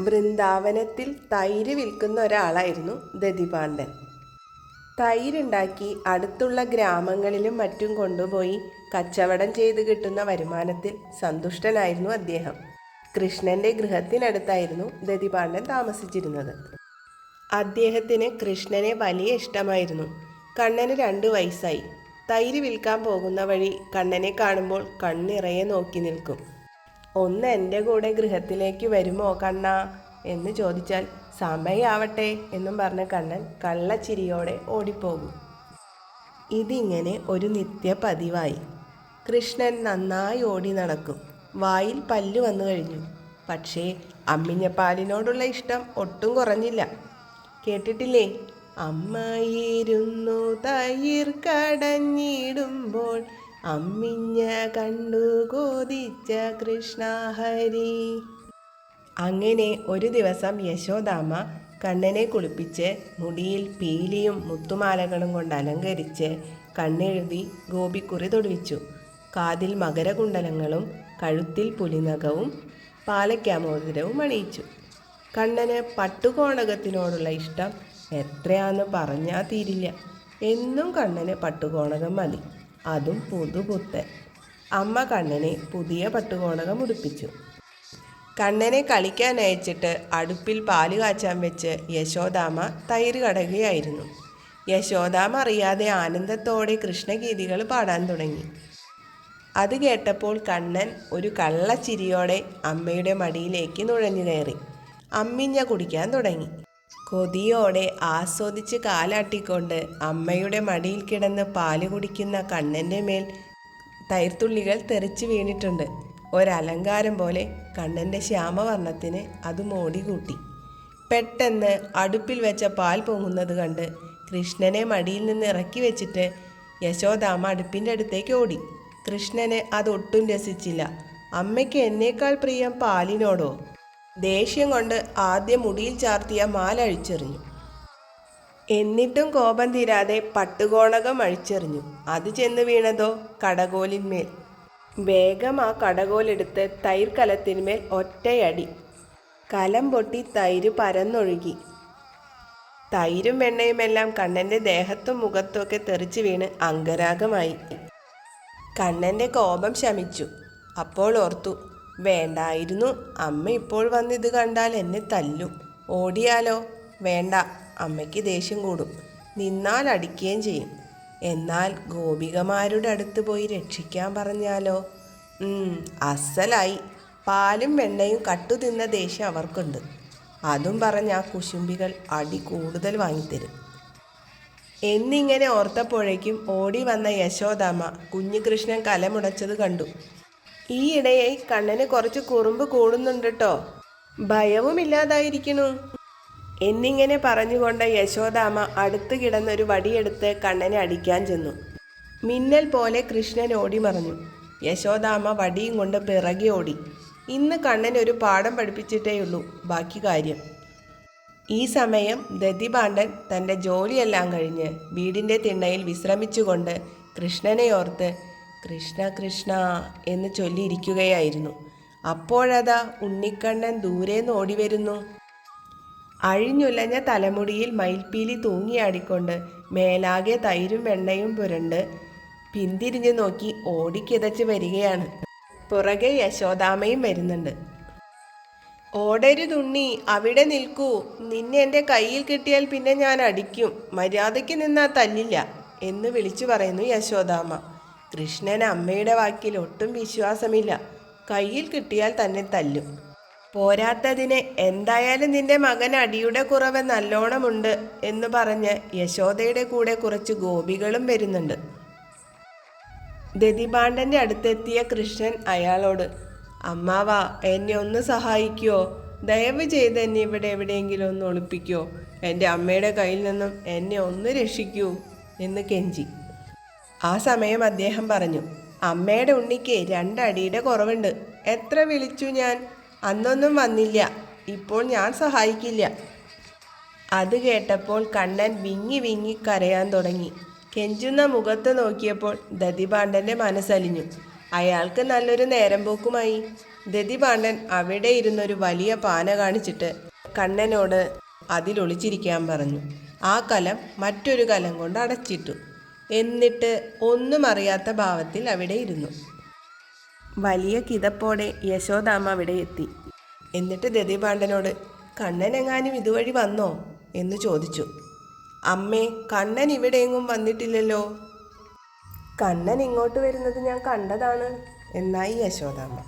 വൃന്ദാവനത്തിൽ തൈര് വിൽക്കുന്ന ഒരാളായിരുന്നു ദതിപാണ്ഡൻ. തൈരുണ്ടാക്കി അടുത്തുള്ള ഗ്രാമങ്ങളിലും മറ്റും കൊണ്ടുപോയി കച്ചവടം ചെയ്ത് കിട്ടുന്ന വരുമാനത്തിൽ സന്തുഷ്ടനായിരുന്നു അദ്ദേഹം. കൃഷ്ണന്റെ ഗൃഹത്തിനടുത്തായിരുന്നു ദതിപാണ്ഡൻ താമസിച്ചിരുന്നത്. അദ്ദേഹത്തിന് കൃഷ്ണനെ വലിയ ഇഷ്ടമായിരുന്നു. കണ്ണന് രണ്ട് വയസ്സായി. തൈര് വിൽക്കാൻ പോകുന്ന വഴി കണ്ണനെ കാണുമ്പോൾ കണ്ണിറയെ നോക്കി നിൽക്കും. ഒന്ന് എന്റെ കൂടെ ഗൃഹത്തിലേക്ക് വരുമോ കണ്ണ? എന്ന് ചോദിച്ചാൽ സമയാവട്ടെ എന്നും പറഞ്ഞ കണ്ണൻ കള്ളച്ചിരിയോടെ ഓടിപ്പോകും. ഇതിങ്ങനെ ഒരു നിത്യ പതിവായി കൃഷ്ണൻ നന്നായി ഓടി നടക്കും. വായിൽ പല്ല് വന്നു കഴിഞ്ഞു. പക്ഷേ അമ്മിഞ്ഞപ്പാലിനോടുള്ള ഇഷ്ടം ഒട്ടും കുറഞ്ഞില്ല. കേട്ടിട്ടില്ലേ? അമ്മയിരുന്നു തൈർ കടഞ്ഞിടുമ്പോൾ അമ്മിഞ്ഞ കണ്ടു കൊതിച്ച കൃഷ്ണഹരി അങ്ങനെ ഒരു ദിവസം യശോദാമ്മ കണ്ണനെ കുളിപ്പിച്ച് മുടിയിൽ പീലിയും മുത്തുമാലകളും കൊണ്ട് അലങ്കരിച്ച് കണ്ണെഴുതി ഗോപിക്കുറി തൊടുവിച്ചു. കാതിൽ മകരകുണ്ടലങ്ങളും കഴുത്തിൽ പുലിനകവും പാലയ്ക്കാമോതിരവും അണിയിച്ചു. കണ്ണന് പട്ടുകോണകത്തിനോടുള്ള ഇഷ്ടം എത്രയാന്ന് പറഞ്ഞാൽ തീരില്ല. എന്നും കണ്ണന് പട്ടുകോണകം മതി. അതും പുതുപുത്തൻ. അമ്മ കണ്ണനെ പുതിയ പട്ടുകോണകം ഉടുപ്പിച്ചു. കണ്ണനെ കളിക്കാൻ അയച്ചിട്ട് അടുപ്പിൽ പാൽ കാച്ചാൻ വെച്ച് യശോദാമ തൈര് കടകുകയായിരുന്നു യശോദാമ അറിയാതെ ആനന്ദത്തോടെ കൃഷ്ണഗീതികൾ പാടാൻ തുടങ്ങി. അത് കേട്ടപ്പോൾ കണ്ണൻ ഒരു കള്ളച്ചിരിയോടെ അമ്മയുടെ മടിയിലേക്ക് നുഴഞ്ഞു കയറി. അമ്മിഞ്ഞ കുടിക്കാൻ തുടങ്ങി. കൊതിയോടെ ആസ്വദിച്ച് കാലാട്ടിക്കൊണ്ട് അമ്മയുടെ മടിയിൽ കിടന്ന് പാൽ കുടിക്കുന്ന കണ്ണന്റെ മേൽ തൈർത്തുള്ളികൾ തെറിച്ചു വീണിട്ടുണ്ട്. ഒരലങ്കാരം പോലെ കണ്ണന്റെ ശ്യാമവർണത്തിന് അത് മോടി കൂട്ടി പെട്ടെന്ന് അടുപ്പിൽ വെച്ച പാൽ പൊങ്ങുന്നത് കണ്ട് കൃഷ്ണനെ മടിയിൽ നിന്ന് ഇറക്കി വെച്ചിട്ട് യശോദാമ്മ അടുപ്പിന്റെ അടുത്തേക്ക് ഓടി. കൃഷ്ണന് അതൊട്ടും രസിച്ചില്ല. അമ്മയ്ക്ക് എന്നേക്കാൾ പ്രിയം പാലിനോടോ? ദേഷ്യം കൊണ്ട് ആദ്യം മുടിയിൽ ചാർത്തിയ മാല അഴിച്ചെറിഞ്ഞു. എന്നിട്ടും കോപം തീരാതെ പട്ടുകോണകം അഴിച്ചെറിഞ്ഞു. അത് ചെന്ന് വീണതോ കടകോലിന്മേൽ വേഗം ആ കടകോലെടുത്ത് തൈർ കലത്തിന്മേൽ ഒറ്റയടി. കലം പൊട്ടി തൈര് പരന്നൊഴുകി. തൈരും വെണ്ണയുമെല്ലാം കണ്ണന്റെ ദേഹത്തും മുഖത്തും ഒക്കെ തെറിച്ച് വീണ് അങ്കരാഗമായി കണ്ണന്റെ കോപം ശമിച്ചു. അപ്പോൾ ഓർത്തു വേണ്ടായിരുന്നു. അമ്മ ഇപ്പോൾ വന്ന് ഇത് കണ്ടാൽ എന്നെ തല്ലും. ഓടിയാലോ? വേണ്ട. അമ്മയ്ക്ക് ദേഷ്യം കൂടും. നിന്നാൽ അടിക്കുകയും ചെയ്യും. എന്നാൽ ഗോപികമാരുടെ അടുത്ത് പോയി രക്ഷിക്കാൻ പറഞ്ഞാലോ? അസലായി. പാലും വെണ്ണയും കട്ടു തിന്ന ദേഷ്യം അവർക്കുണ്ട്. അതും പറഞ്ഞ് ആ കുശുംബികൾ അടി കൂടുതൽ വാങ്ങിത്തരും. എന്നിങ്ങനെ ഓർത്തപ്പോഴേക്കും ഓടി വന്ന യശോദാമ്മ കുഞ്ഞുകൃഷ്ണൻ കലമുടച്ചത് കണ്ടു. ഈയിടെയായി കണ്ണന് കുറച്ച് കുറുമ്പ് കൂടുന്നുണ്ട് കേട്ടോ ഭയവും ഇല്ലാതായിരിക്കണു എന്നിങ്ങനെ പറഞ്ഞുകൊണ്ട് യശോദാമ്മ അടുത്ത് കിടന്നൊരു വടിയെടുത്ത് കണ്ണനെ അടിക്കാൻ ചെന്നു. മിന്നൽ പോലെ കൃഷ്ണൻ ഓടി മറഞ്ഞു. യശോദാമ്മ വടിയും കൊണ്ട് പിറകെ ഓടി. ഇന്ന് കണ്ണൻ ഒരു പാഠം പഠിപ്പിച്ചിട്ടേയുള്ളൂ ബാക്കി കാര്യം. ഈ സമയം ദതിപാണ്ഡൻ തന്റെ ജോലിയെല്ലാം കഴിഞ്ഞ് വീടിന്റെ തിണ്ണയിൽ വിശ്രമിച്ചുകൊണ്ട് കൃഷ്ണനെ ഓർത്ത് കൃഷ്ണ കൃഷ്ണ എന്ന് ചൊല്ലിയിരിക്കുകയായിരുന്നു. അപ്പോഴതാ ഉണ്ണിക്കണ്ണൻ ദൂരേന്ന് ഓടി വരുന്നു. അഴിഞ്ഞുലഞ്ഞ തലമുടിയിൽ മയിൽപ്പീലി തൂങ്ങിയാടിക്കൊണ്ട് മേലാകെ തൈരും വെണ്ണയും പുരണ്ട് പിന്തിരിഞ്ഞു നോക്കി ഓടിക്കിതച്ച് വരികയാണ്. പുറകെ യശോദാമയും വരുന്നുണ്ട്. ഓടരുതുണ്ണി അവിടെ നിൽക്കൂ. നിന്നെ എന്റെ കയ്യിൽ കിട്ടിയാൽ പിന്നെ ഞാൻ അടിക്കും. മര്യാദയ്ക്ക് നിന്നാ തല്ലില്ല എന്ന് വിളിച്ചു പറയുന്നു യശോദാമ്മ കൃഷ്ണൻ അമ്മയുടെ വാക്കിൽ ഒട്ടും വിശ്വാസമില്ല. കയ്യിൽ കിട്ടിയാൽ തന്നെ തല്ലും. പോരാത്തതിന് എന്തായാലും നിന്റെ മകൻ അടിയുടെ കുറവ് നല്ലോണമുണ്ട് എന്ന് പറഞ്ഞ് യശോദയുടെ കൂടെ കുറച്ച് ഗോപികളും വരുന്നുണ്ട്. ദതിപാണ്ഡന്റെ അടുത്തെത്തിയ കൃഷ്ണൻ അയാളോട് അമ്മാവ എന്നെ ഒന്ന് സഹായിക്കുവോ ദയവ് ചെയ്ത് എന്നെ ഇവിടെ എവിടെയെങ്കിലും ഒന്ന് ഒളിപ്പിക്കുവോ എന്റെ അമ്മയുടെ കയ്യിൽ നിന്നും എന്നെ ഒന്ന് രക്ഷിക്കൂ എന്ന് കെഞ്ചി. ആ സമയം അദ്ദേഹം പറഞ്ഞു അമ്മയുടെ ഉണ്ണിക്ക് രണ്ടടിയുടെ കുറവുണ്ട്. എത്ര വിളിച്ചു ഞാൻ? അന്നൊന്നും വന്നില്ല. ഇപ്പോൾ ഞാൻ സഹായിക്കില്ല. അത് കേട്ടപ്പോൾ കണ്ണൻ വിങ്ങി വിങ്ങി കരയാൻ തുടങ്ങി. കെഞ്ചുന്ന മുഖത്ത് നോക്കിയപ്പോൾ ദതിപാണ്ഡന്റെ മനസ്സലിഞ്ഞു. അയാൾക്ക് നല്ലൊരു നേരം പോക്കുമായി ദതിപാണ്ഡൻ അവിടെ ഇരുന്നൊരു വലിയ പാന കാണിച്ചിട്ട് കണ്ണനോട് അതിലൊളിച്ചിരിക്കാൻ പറഞ്ഞു. ആ കലം മറ്റൊരു കലം കൊണ്ട് അടച്ചിട്ടു. എന്നിട്ട് ഒന്നും അറിയാത്ത ഭാവത്തിൽ അവിടെ ഇരുന്നു. വലിയ കിതപ്പോടെ യശോദാമ്മ അവിടെ എത്തി. എന്നിട്ട് ദതിപാണ്ഡനോട് കണ്ണനെങ്ങാനും ഇതുവഴി വന്നോ? എന്ന് ചോദിച്ചു. അമ്മേ കണ്ണൻ ഇവിടെയെങ്ങും വന്നിട്ടില്ലല്ലോ. കണ്ണൻ ഇങ്ങോട്ട് വരുന്നത് ഞാൻ കണ്ടതാണ് എന്നായി യശോദാമ്മ.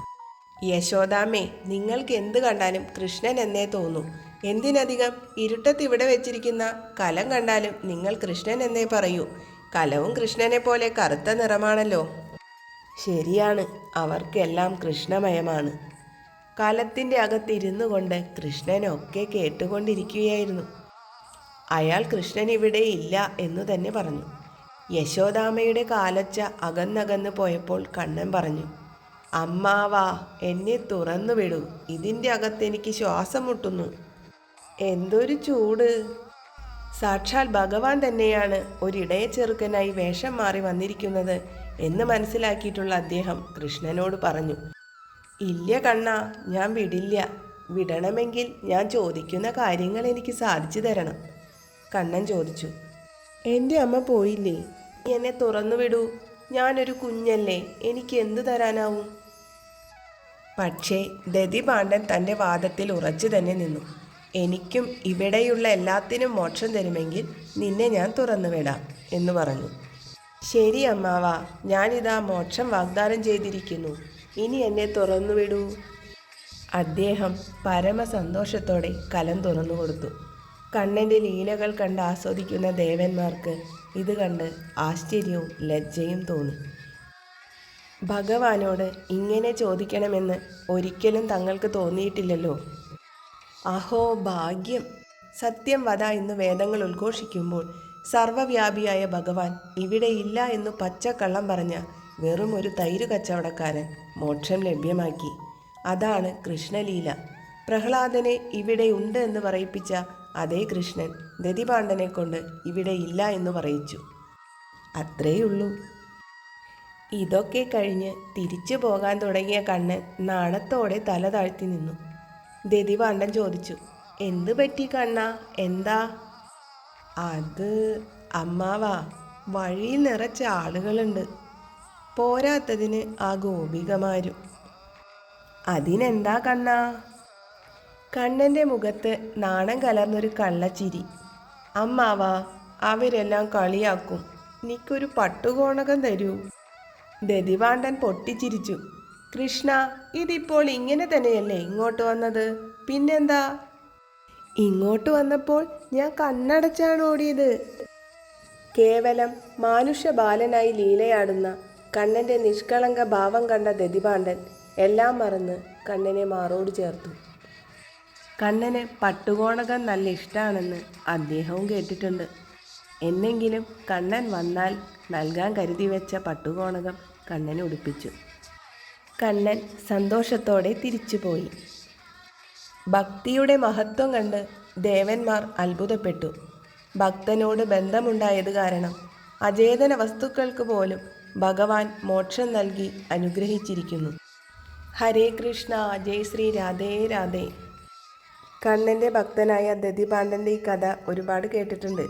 യശോദാമ്മേ നിങ്ങൾക്ക് എന്ത് കണ്ടാലും കൃഷ്ണൻ എന്നേ തോന്നൂ. എന്തിനധികം ഇരുട്ടത്ത് ഇവിടെ വെച്ചിരിക്കുന്ന കലം കണ്ടാലും നിങ്ങൾ കൃഷ്ണൻ എന്നേ പറയൂ. കലവും കൃഷ്ണനെ പോലെ കറുത്ത നിറമാണല്ലോ. ശരിയാണ് അവർക്കെല്ലാം കൃഷ്ണമയമാണ്. കലത്തിന്റെ അകത്തിരുന്നു കൊണ്ട് കൃഷ്ണനൊക്കെ കേട്ടുകൊണ്ടിരിക്കുകയായിരുന്നു. അയാൾ കൃഷ്ണൻ ഇവിടെ ഇല്ല എന്ന് തന്നെ പറഞ്ഞു. യശോദാമയുടെ കാലച്ച അകന്നകന്ന് പോയപ്പോൾ കണ്ണൻ പറഞ്ഞു അമ്മാവാ എന്നെ തുറന്നു വിടൂ ഇതിന്റെ അകത്തെനിക്ക് ശ്വാസം മുട്ടുന്നു. എന്തൊരു ചൂട്. സാക്ഷാൽ ഭഗവാൻ തന്നെയാണ് ഒരിടയ ചെറുക്കനായി വേഷം മാറി വന്നിരിക്കുന്നത് എന്ന് മനസ്സിലാക്കിയിട്ടുള്ള അദ്ദേഹം കൃഷ്ണനോട് പറഞ്ഞു ഇല്ല കണ്ണ ഞാൻ വിടില്ല. വിടണമെങ്കിൽ ഞാൻ ചോദിക്കുന്ന കാര്യങ്ങൾ എനിക്ക് സാധിച്ചു തരണം. കണ്ണൻ ചോദിച്ചു എന്റെ അമ്മ പോയില്ലേ? എന്നെ തുറന്നു വിടൂ. ഞാനൊരു കുഞ്ഞല്ലേ. എനിക്ക് എന്തു തരാനാവും? പക്ഷേ ദതി പാണ്ഡൻ തന്റെ വാദത്തിൽ ഉറച്ചു തന്നെ നിന്നു. എനിക്കും ഇവിടെയുള്ള എല്ലാത്തിനും മോക്ഷം തരുമെങ്കിൽ നിന്നെ ഞാൻ തുറന്നു വിടാം എന്ന് പറഞ്ഞു. ശരി അമ്മാവ ഞാനിതാ മോക്ഷം വാഗ്ദാനം ചെയ്തിരിക്കുന്നു. ഇനി എന്നെ തുറന്നു വിടൂ അദ്ദേഹം പരമസന്തോഷത്തോടെ കലം തുറന്നു കൊടുത്തു. കണ്ണന്റെ ലീലകൾ കണ്ട് ആസ്വദിക്കുന്ന ദേവന്മാർക്ക് ഇത് കണ്ട് ആശ്ചര്യവും ലജ്ജയും തോന്നി. ഭഗവാനോട് ഇങ്ങനെ ചോദിക്കണമെന്ന് ഒരിക്കലും തങ്ങൾക്ക് തോന്നിയിട്ടില്ലല്ലോ. അഹോ ഭാഗ്യം. സത്യം വധ എന്ന് വേദങ്ങൾ ഉദ്ഘോഷിക്കുമ്പോൾ സർവവ്യാപിയായ ഭഗവാൻ ഇവിടെ ഇല്ല എന്ന് പച്ചക്കള്ളം പറഞ്ഞ വെറും ഒരു തൈര് കച്ചവടക്കാരൻ മോക്ഷം ലഭ്യമാക്കി. അതാണ് കൃഷ്ണലീല. പ്രഹ്ലാദനെ ഇവിടെ ഉണ്ട് എന്ന് പറയിപ്പിച്ച അതേ കൃഷ്ണൻ ദതിപാണ്ഡനെ കൊണ്ട് ഇവിടെ ഇല്ല എന്ന് പറയിച്ചു. അത്രേയുള്ളൂ. ഇതൊക്കെ കഴിഞ്ഞ് തിരിച്ചു പോകാൻ തുടങ്ങിയ കണ്ണൻ നാണത്തോടെ തല താഴ്ത്തി നിന്നു. ദതിപാണ്ഡൻ ചോദിച്ചു എന്ത് പറ്റി കണ്ണ? എന്താ? അത് അമ്മാവാ വഴിയിൽ നിറച്ച ആളുകളുണ്ട്. പോരാത്തതിന് ആ ഗോപികമാരും. അതിനെന്താ കണ്ണ? കണ്ണന്റെ മുഖത്ത് നാണം കലർന്നൊരു കള്ളച്ചിരി. അമ്മാവാ അവരെല്ലാം കളിയാക്കും. നിക്കൊരു പട്ടുകോണകം തരൂ. ദതിവാണ്ടൻ പൊട്ടിച്ചിരിച്ചു. കൃഷ്ണ ഇതിപ്പോൾ ഇങ്ങനെ തന്നെയല്ലേ ഇങ്ങോട്ട് വന്നത്? പിന്നെന്താ? ഇങ്ങോട്ട് വന്നപ്പോൾ ഞാൻ കണ്ണടച്ചാണ് ഓടിയത്. കേവലം മാനുഷ്യ ബാലനായി ലീലയാടുന്ന കണ്ണന്റെ നിഷ്കളങ്ക ഭാവം കണ്ട ദതിപാണ്ഡൻ എല്ലാം മറന്ന് കണ്ണനെ മാറോട് ചേർത്തു. കണ്ണന് പട്ടുകോണകം നല്ല ഇഷ്ടമാണെന്ന് അദ്ദേഹവും കേട്ടിട്ടുണ്ട്. എന്നെങ്കിലും കണ്ണൻ വന്നാൽ നൽകാൻ കരുതി വെച്ച പട്ടുകോണകം കണ്ണനെ ഉടുപ്പിച്ചു. കണ്ണൻ സന്തോഷത്തോടെ തിരിച്ചുപോയി. ഭക്തിയുടെ മഹത്വം കണ്ട് ദേവന്മാർ അത്ഭുതപ്പെട്ടു. ഭക്തനോട് ബന്ധമുണ്ടായത് കാരണം അചേതന വസ്തുക്കൾക്ക് പോലും ഭഗവാൻ മോക്ഷം നൽകി അനുഗ്രഹിച്ചിരിക്കുന്നു. ഹരേ കൃഷ്ണ ജയ് ശ്രീ രാധേ രാധേ. കണ്ണന്റെ ഭക്തനായ ദതിപാണ്ഡന്റെ ഈ കഥ ഒരുപാട് കേട്ടിട്ടുണ്ട്.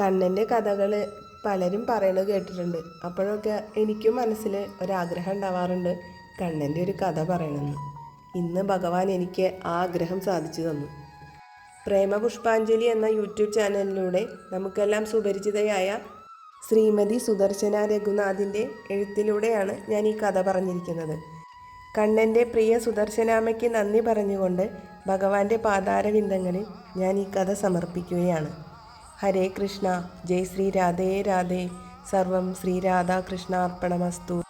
കണ്ണന്റെ കഥകൾ പലരും പറയണത് കേട്ടിട്ടുണ്ട്. അപ്പോഴൊക്കെ എനിക്കും മനസ്സിൽ ഒരാഗ്രഹം ഉണ്ടാവാറുണ്ട്. കണ്ണന്റെ ഒരു കഥ പറയണമെന്ന്. ഇന്ന് ഭഗവാൻ എനിക്ക് ആഗ്രഹം സാധിച്ചു തന്നു. പ്രേമപുഷ്പാഞ്ജലി എന്ന യൂട്യൂബ് ചാനലിലൂടെ നമുക്കെല്ലാം സുപരിചിതയായ ശ്രീമതി സുദർശന രഘുനാഥിന്റെ എഴുത്തിലൂടെയാണ് ഞാൻ ഈ കഥ പറഞ്ഞിരിക്കുന്നത്. കണ്ണന്റെ പ്രിയ സുദർശനാമയ്ക്ക് നന്ദി പറഞ്ഞുകൊണ്ട് ഭഗവാന്റെ പാതാരവിന്ദങ്ങളിൽ ഞാൻ ഈ കഥ സമർപ്പിക്കുകയാണ്. ഹരേ കൃഷ്ണ ജയ് ശ്രീ രാധേ രാധേ. സർവം ശ്രീ രാധാകൃഷ്ണാർപ്പണമസ്തു.